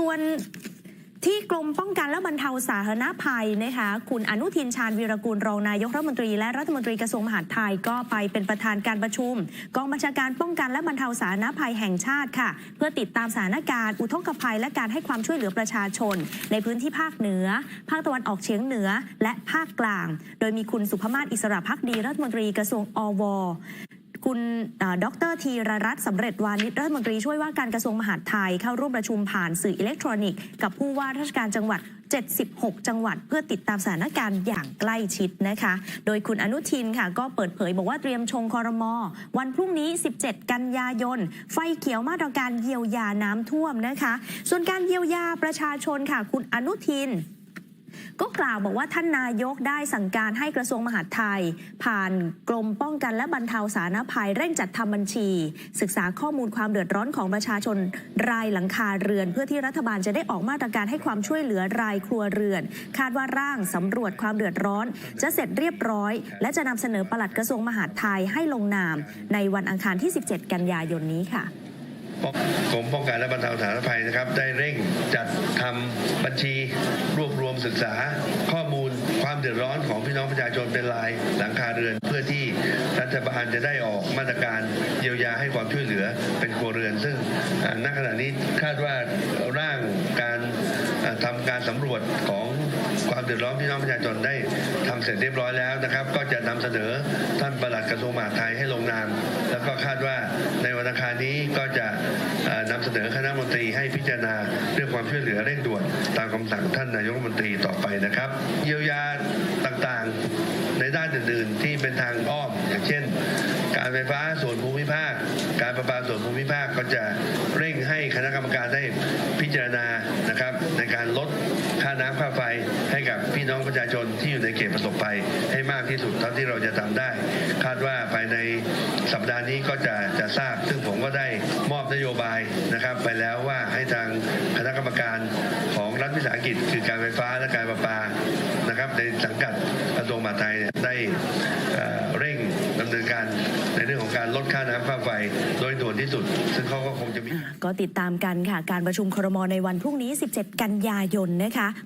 ส่วนที่กรมป้องกันและบรรเทาสาธารณภัยนะคะคุณอนุทินชาญวีรกูลรองนายกรัฐมนตรีและรัฐมนตรีกระทรวงมหาดไทยก็ไปเป็นประธานการประชุม กองบัญชาการป้องกันและบรรเทาสาธารณภัยแห่งชาติค่ะ เพื่อติดตามสถานการณ์อุทกภัย และการให้ความช่วยเหลือประชาชน ในพื้นที่ภาคเหนือ ภาคตะวันออกเฉียงเหนือ และภาคกลาง โดยมีคุณสุภมาศอิสระพักดีรัฐมนตรีกระทรวงอว คุณเอ่อดรธีรรัตน์สำเร็จวานิชรัฐมนตรีช่วยว่าการกระทรวงมหาดไทยเข้าร่วมประชุมผ่านสื่ออิเล็กทรอนิกส์กับผู้ว่าราชการจังหวัด 76 จังหวัด เพื่อติดตามสถานการณ์อย่างใกล้ชิดนะคะ โดยคุณอนุทินค่ะ ก็เปิดเผยบอกว่าเตรียมชงคอรมอ วันพรุ่งนี้ 17 กันยายน ไฟเขียวมาตรการเยียวยาน้ำท่วมนะคะ ส่วนการเยียวยาประชาชนค่ะ คุณอนุทิน ก็กล่าวบอกว่าท่านนายกได้สั่งการให้กระทรวงมหาดไทย ผ่านกรมป้องกันและบรรเทาสาธารณภัยเร่งจัดทำบัญชี ศึกษาข้อมูลความเดือดร้อนของประชาชนรายหลังคาเรือน เพื่อที่รัฐบาลจะได้ออกมาตรการให้ความช่วยเหลือรายครัวเรือน คาดว่าร่างสำรวจความเดือดร้อน จะเสร็จเรียบร้อย และจะนำเสนอปลัดกระทรวงมหาดไทยให้ลงนาม ในวันอังคารที่ 17 กันยายนนี้ค่ะ กรมป้องกันและบรรเทาสาธารณภัยนะครับ ได้เร่งจัดทำบัญชีรวบรวมศึกษา ข้อมูลความเดือดร้อนของพี่น้องประชาชนเป็นรายหลังคาเรือน เพื่อที่รัฐบาลจะได้ออกมาตรการเยียวยาให้ความช่วยเหลือเป็นครัวเรือน ซึ่งณขณะนี้คาดว่าร่างการ ทำทำการสำรวจของความเดือดร้อนพี่น้องประชาชนได้ทำเสร็จเรียบร้อยแล้วนะครับ ก็จะนำเสนอท่านประหลัดกระทรวงมหาดไทยให้ลงนาม แล้วก็คาดว่าในวันอังคารนี้ก็จะเอ่อนำเสนอคณะมนตรีให้พิจารณาเรื่องความช่วยเหลือเร่งด่วนตามคำสั่งท่านนายกรัฐมนตรีต่อไปนะครับ เยียวยาต่างๆ ด้านอื่นๆ ที่เป็นทางอ้อม อย่างเช่น การไฟฟ้าส่วนภูมิภาค การประปาส่วนภูมิภาคก็จะเร่งให้คณะกรรมการได้พิจารณานะครับ ในการลดค่าน้ำค่าไฟให้กับพี่น้องประชาชนที่อยู่ในเขตประสบภัยให้มากที่สุดเท่าที่เราจะทำได้ คาดว่าภายในสัปดาห์นี้ก็จะจะทราบ ซึ่งผมก็ได้มอบนโยบายนะครับ ไปแล้วว่าให้ทางคณะกรรมการของรัฐวิสาหกิจ คือการไฟฟ้าและการประปา นะครับในสังกัดกระทรวงมหาดไทยเนี่ยได้เร่งดำเนินการในเรื่องของการลดค่าน้ำค่าไฟโดยด่วนที่สุด ซึ่งเขาก็คงจะมี ก็ติดตามกันค่ะ การประชุมครมในวันพรุ่งนี้ 17 กันยายนนะคะ